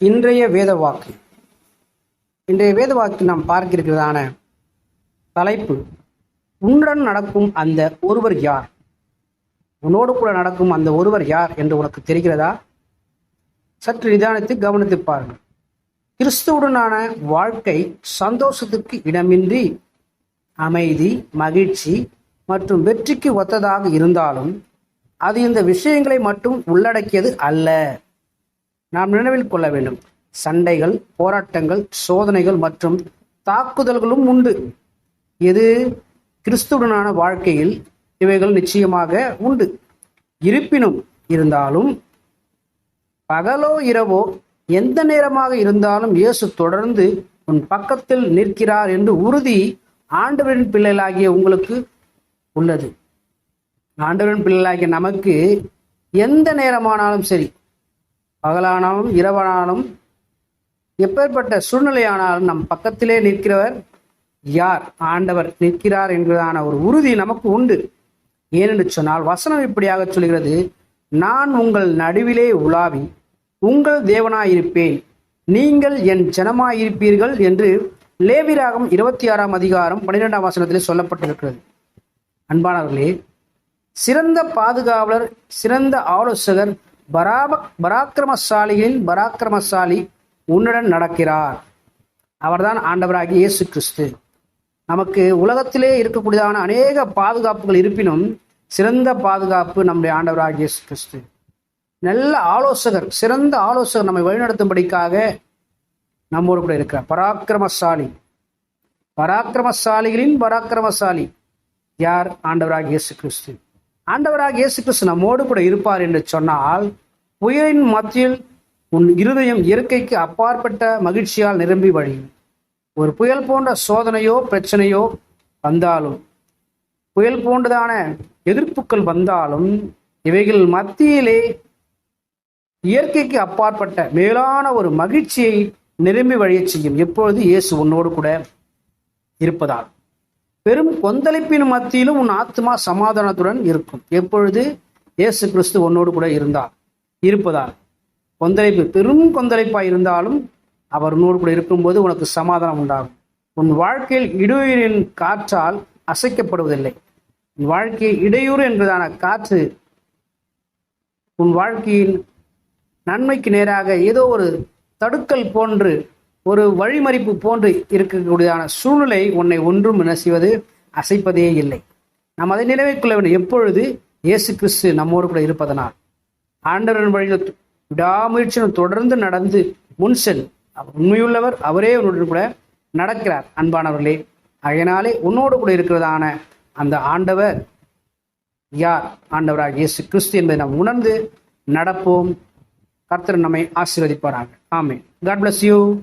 இன்றைய வேத வாக்கு இன்றைய வேத வாக்கு நாம் பார்க்க இருக்கிறதான தலைப்பு உன்னுடன் நடக்கும் அந்த ஒருவர் யார்? உன்னோடு கூட நடக்கும் அந்த ஒருவர் யார் என்று உனக்கு தெரிகிறதா? சற்று நிதானித்து கவனித்து பாருங்கள் கிறிஸ்துவுடனான வாழ்க்கை சந்தோஷத்துக்கு இடமின்றி அமைதி மகிழ்ச்சி மற்றும் வெற்றிக்கு ஒத்ததாக இருந்தாலும் அது இந்த விஷயங்களை மட்டும் உள்ளடக்கியது அல்ல. நாம் நினைவில் கொள்ள வேண்டும். சண்டைகள் போராட்டங்கள் சோதனைகள் மற்றும் தாக்குதல்களும் உண்டு. எது? கிறிஸ்துடனான வாழ்க்கையில் இவைகள் நிச்சயமாக உண்டு. இருப்பினும் இருந்தாலும் பகலோ இரவோ எந்த நேரமாக இருந்தாலும் இயேசு தொடர்ந்து உன் பக்கத்தில் நிற்கிறார் என்று உறுதி ஆண்டவரின் பிள்ளைகளாகிய உங்களுக்கு உள்ளது. ஆண்டவரின் பிள்ளைகளாகிய நமக்கு எந்த நேரமானாலும் சரி பகலானாலும் இரவானாலும் எப்பேற்பட்ட சூழ்நிலையானாலும் நம் பக்கத்திலே நிற்கிறவர் யார்? ஆண்டவர் நிற்கிறார் என்கிறதான ஒரு உறுதி நமக்கு உண்டு. ஏனென்று சொன்னால் வசனம் இப்படியாக சொல்கிறது நான் உங்கள் நடுவிலே உலாவி உங்கள் தேவனாயிருப்பேன். நீங்கள் என் ஜனமாயிருப்பீர்கள் என்று லேவிராகம் இருபத்தி ஆறாம் அதிகாரம் பன்னிரெண்டாம் வசனத்திலே சொல்லப்பட்டிருக்கிறது. அன்பானவர்களே சிறந்த பாதுகாவலர் சிறந்த ஆலோசகர் பராபக் பராக்கிரமசாலிகளின் பராக்கிரமசாலி உன்னுடன் நடக்கிறார். அவர்தான் ஆண்டவராகிய இயேசு கிறிஸ்து நமக்கு உலகத்திலே இருக்கக்கூடியதான அநேக பாதுகாப்புகள் இருப்பினும் சிறந்த பாதுகாப்பு நம்முடைய ஆண்டவராக இயேசு கிறிஸ்து நல்ல ஆலோசகர் சிறந்த ஆலோசகர் நம்மை வழிநடத்தும்படிக்காக நம்மோடு கூட இருக்கிறார். பராக்கிரமசாலி. பராக்கிரமசாலிகளின் பராக்கிரமசாலி யார்? ஆண்டவராக இயேசு கிறிஸ்து ஆண்டவராக இயேசு கிறிஸ்து நம்மோடு கூட இருப்பார் என்று சொன்னால் புயலின் மத்தியில் உன் இருதயம் இயற்கைக்கு அப்பாற்பட்ட மகிழ்ச்சியால் நிரம்பி வழியும். ஒரு புயல் போன்ற சோதனையோ பிரச்சனையோ வந்தாலும் புயல் போன்றதான எதிர்ப்புகள் வந்தாலும் இவைகள் மத்தியிலே இயற்கைக்கு அப்பாற்பட்ட மேலான ஒரு மகிழ்ச்சியை நிரம்பி வழியச் செய்யும். எப்பொழுது இயேசு உன்னோடு கூட இருப்பதால். பெரும் கொந்தளிப்பின் மத்தியிலும் உன் ஆத்மா சமாதானத்துடன் இருக்கும். எப்பொழுது? இயேசு கிறிஸ்து உன்னோடு கூட இருந்தார். இருப்பதால். கொந்தளிப்பு பெரும் கொந்தளிப்பா இருந்தாலும் அவர் உன்னோடு கூட இருக்கும்போது உனக்கு சமாதானம் உண்டாகும். உன் வாழ்க்கையில் இடையூறின் காற்றால் அசைக்கப்படுவதில்லை. உன் வாழ்க்கையில் இடையூறு என்பதான காற்று உன் வாழ்க்கையின் நன்மைக்கு நேராக ஏதோ ஒரு தடுக்கல் போன்று ஒரு வழிமறிப்பு போன்று இருக்கக்கூடியதான சூழ்நிலை உன்னை ஒன்றும் என்ன செய்வது அசைப்பதே இல்லை. நாம் அதை நினைவில் வேண்டும். எப்பொழுது? இயேசு கிறிஸ்து நம்மோடு கூட இருப்பதனால். ஆண்டவரின் வழியில் விடாமுயற்சியும் தொடர்ந்து நடந்து முன் செல். உண்மையுள்ளவர். அவரே உன்னுடன் கூட நடக்கிறார் அன்பானவர்களே. அதனாலே உன்னோடு கூட இருக்கிறதான அந்த ஆண்டவர் யார்? ஆண்டவராக இயேசு கிறிஸ்து என்பதை நாம் உணர்ந்து நடப்போம். கர்த்தர் நம்மை ஆசீர்வதிப்பாராங்க ஆமே காட் பிளஸ் யூ